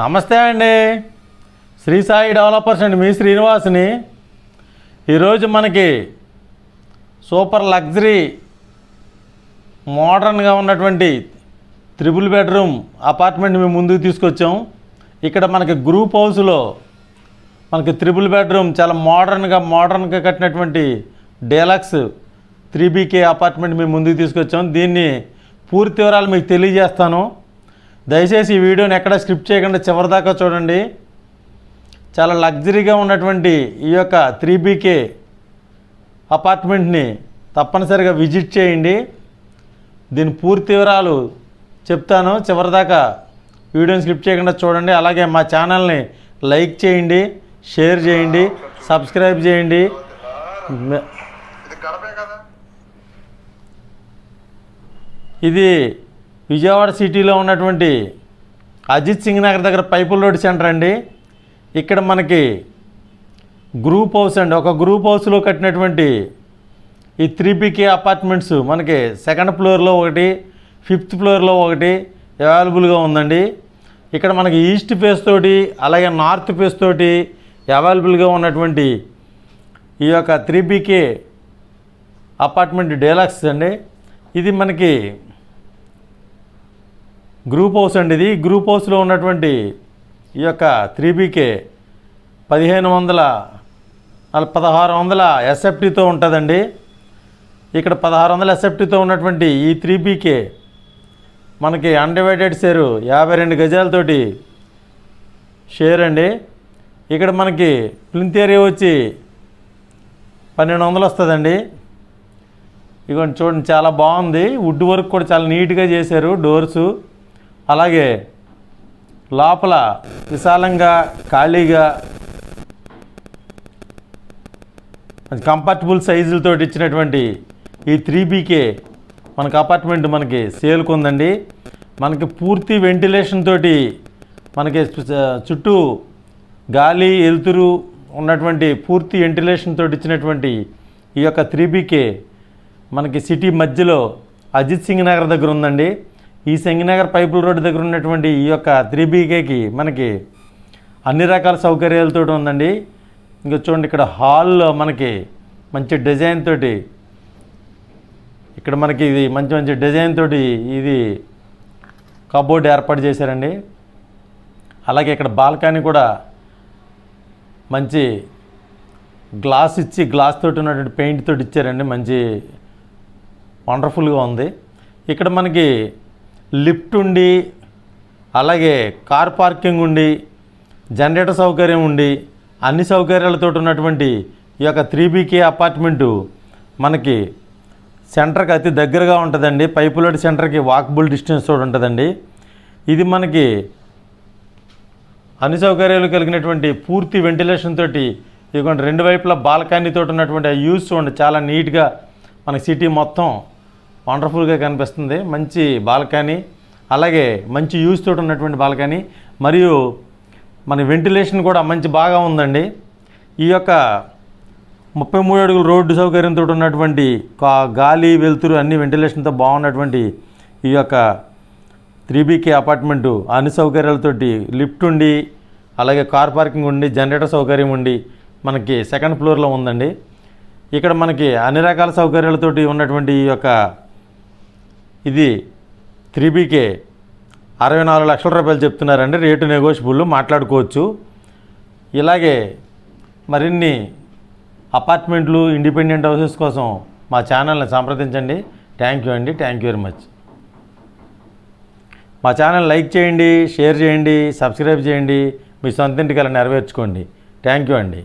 నమస్తే అండి. శ్రీ సాయి డెవలపర్స్ అండి మీ శ్రీనివాస్ని. ఈరోజు మనకి సూపర్ లగ్జరీ మోడర్న్గా ఉన్నటువంటి త్రిబుల్ బెడ్రూమ్ అపార్ట్మెంట్ మేము ముందుకు తీసుకొచ్చాం. ఇక్కడ మనకి గ్రూప్ హౌస్లో మనకి త్రిబుల్ బెడ్రూమ్ చాలా మోడర్న్గా మోడర్న్గా కట్టినటువంటి డేలక్స్ త్రీ బీకే అపార్ట్మెంట్ మేము ముందుకు తీసుకొచ్చాం. దీన్ని పూర్తి వివరాలు మీకు తెలియజేస్తాను. దయచేసి ఈ వీడియోని ఎక్కడ స్క్రిప్ట్ చేయకుండా చివరిదాకా చూడండి. చాలా లగ్జరీగా ఉన్నటువంటి ఈ యొక్క త్రీ బీకే అపార్ట్మెంట్ని తప్పనిసరిగా విజిట్ చేయండి. దీని పూర్తి వివరాలు చెప్తాను. చివరిదాకా వీడియోని స్కిప్ చేయకుండా చూడండి. అలాగే మా ఛానల్ని లైక్ చేయండి షేర్ చేయండి సబ్స్క్రైబ్ చేయండి. ఇది విజయవాడ సిటీలో ఉన్నటువంటి అజిత్ సింగ్ నగర్ దగ్గర పైపుల్ రోడ్ సెంటర్ అండి. ఇక్కడ మనకి గ్రూప్ హౌస్ అండి. ఒక గ్రూప్ హౌస్లో కట్టినటువంటి ఈ త్రీ పీకే అపార్ట్మెంట్స్ మనకి సెకండ్ ఫ్లోర్లో ఒకటి ఫిఫ్త్ ఫ్లోర్లో ఒకటి అవైలబుల్గా ఉందండి. ఇక్కడ మనకి ఈస్ట్ ఫేస్ తోటి అలాగే నార్త్ ఫేస్ తోటి అవైలబుల్గా ఉన్నటువంటి ఈ యొక్క త్రీ బీకే అపార్ట్మెంట్ డీలాక్స్ అండి. ఇది మనకి గ్రూప్ హౌస్ అండి ఇది గ్రూప్ హౌస్లో ఉన్నటువంటి ఈ యొక్క త్రీబీకే పదిహేను వందల పదహారు వందల ఎస్ఎఫ్టీతో ఉంటుందండి. ఇక్కడ పదహారు వందల ఎస్ఎఫ్టీతో ఉన్నటువంటి ఈ త్రీబీకే మనకి అన్డివైడెడ్ షేరు యాభై రెండు గజాలతోటి షేర్ అండి. ఇక్కడ మనకి ప్లింత్ ఏరియా వచ్చి పన్నెండు వందలు వస్తుందండి. ఇదిగోండి చూడండి చాలా బాగుంది. వుడ్ వర్క్ కూడా చాలా నీట్గా చేశారు డోర్సు. అలాగే లోపల విశాలంగా ఖాళీగా కంఫర్టబుల్ సైజులతో ఇచ్చినటువంటి ఈ త్రీ బీకే మనకు అపార్ట్మెంట్ మనకి సేల్కు ఉందండి మనకి పూర్తి వెంటిలేషన్ తోటి మనకి చుట్టూ గాలి ఎలుతురు ఉన్నటువంటి పూర్తి వెంటిలేషన్ తోటి ఇచ్చినటువంటి ఈ యొక్క త్రీ బీకే మనకి సిటీ మధ్యలో అజిత్ సింగ్ నగర్ దగ్గర ఉందండి. ఈ సంగినగర్ పైపుల రోడ్డు దగ్గర ఉన్నటువంటి ఈ యొక్క త్రీ బీకేకి మనకి అన్ని రకాల సౌకర్యాలతో ఉందండి. ఇంకా చూడండి ఇక్కడ హాల్లో మనకి మంచి డిజైన్ తోటి ఇక్కడ మనకి ఇది మంచి మంచి డిజైన్ తోటి ఇది కబోర్డ్ ఏర్పాటు చేశారండి. అలాగే ఇక్కడ బాల్కనీ కూడా మంచి గ్లాస్ ఇచ్చి గ్లాస్ తోటి ఉన్నటువంటి పెయింట్ తోటి ఇచ్చారండి. మంచి వండర్ఫుల్గా ఉంది. ఇక్కడ మనకి లిఫ్ట్ ఉండి అలాగే కార్ పార్కింగ్ ఉండి జనరేటర్ సౌకర్యం ఉండి అన్ని సౌకర్యాలతో ఉన్నటువంటి ఈ యొక్క త్రీ బీకే అపార్ట్మెంటు మనకి సెంటర్కి అతి దగ్గరగా ఉంటుందండి. పైపులోటి సెంటర్కి వాకబుల్ డిస్టెన్స్ తోటి ఉంటుందండి. ఇది మనకి అన్ని సౌకర్యాలు కలిగినటువంటి పూర్తి వెంటిలేషన్ తోటి ఇదిగోండి రెండు వైపులా బాల్కనీ ఉన్నటువంటి ఆ యూస్ చూడండి చాలా నీట్గా మనకి సిటీ మొత్తం వండర్ఫుల్గా కనిపిస్తుంది. మంచి బాల్కనీ అలాగే మంచి యూస్ తోటి ఉన్నటువంటి బాల్కనీ మరియు మన వెంటిలేషన్ కూడా మంచి బాగా ఉందండి. ఈ యొక్క ముప్పై మూడు అడుగుల రోడ్డు సౌకర్యంతో ఉన్నటువంటి కా- గాలి వెలుతురు అన్ని వెంటిలేషన్తో బాగున్నటువంటి ఈ యొక్క త్రీ బీకే అపార్ట్మెంటు అన్ని సౌకర్యాలతోటి లిఫ్ట్ ఉండి అలాగే కార్ పార్కింగ్ ఉండి జనరేటర్ సౌకర్యం ఉండి మనకి సెకండ్ ఫ్లోర్లో ఉందండి. ఇక్కడ మనకి అన్ని రకాల సౌకర్యాలతోటి ఉన్నటువంటి ఈ యొక్క ఇది త్రీ బీకే అరవై నాలుగు లక్షల రూపాయలు చెప్తున్నారండి. రేటు నెగోషియబుల్ మాట్లాడుకోవచ్చు. ఇలాగే మరిన్ని అపార్ట్మెంట్లు ఇండిపెండెంట్ హౌసెస్ కోసం మా ఛానల్ని సంప్రదించండి. థ్యాంక్ యూ అండి. థ్యాంక్ యూ వెరీ మచ్ మా ఛానల్ లైక్ చేయండి షేర్ చేయండి సబ్స్క్రైబ్ చేయండి. మీ సొంత ఇంటికి నెరవేర్చుకోండి. థ్యాంక్ యూ అండి.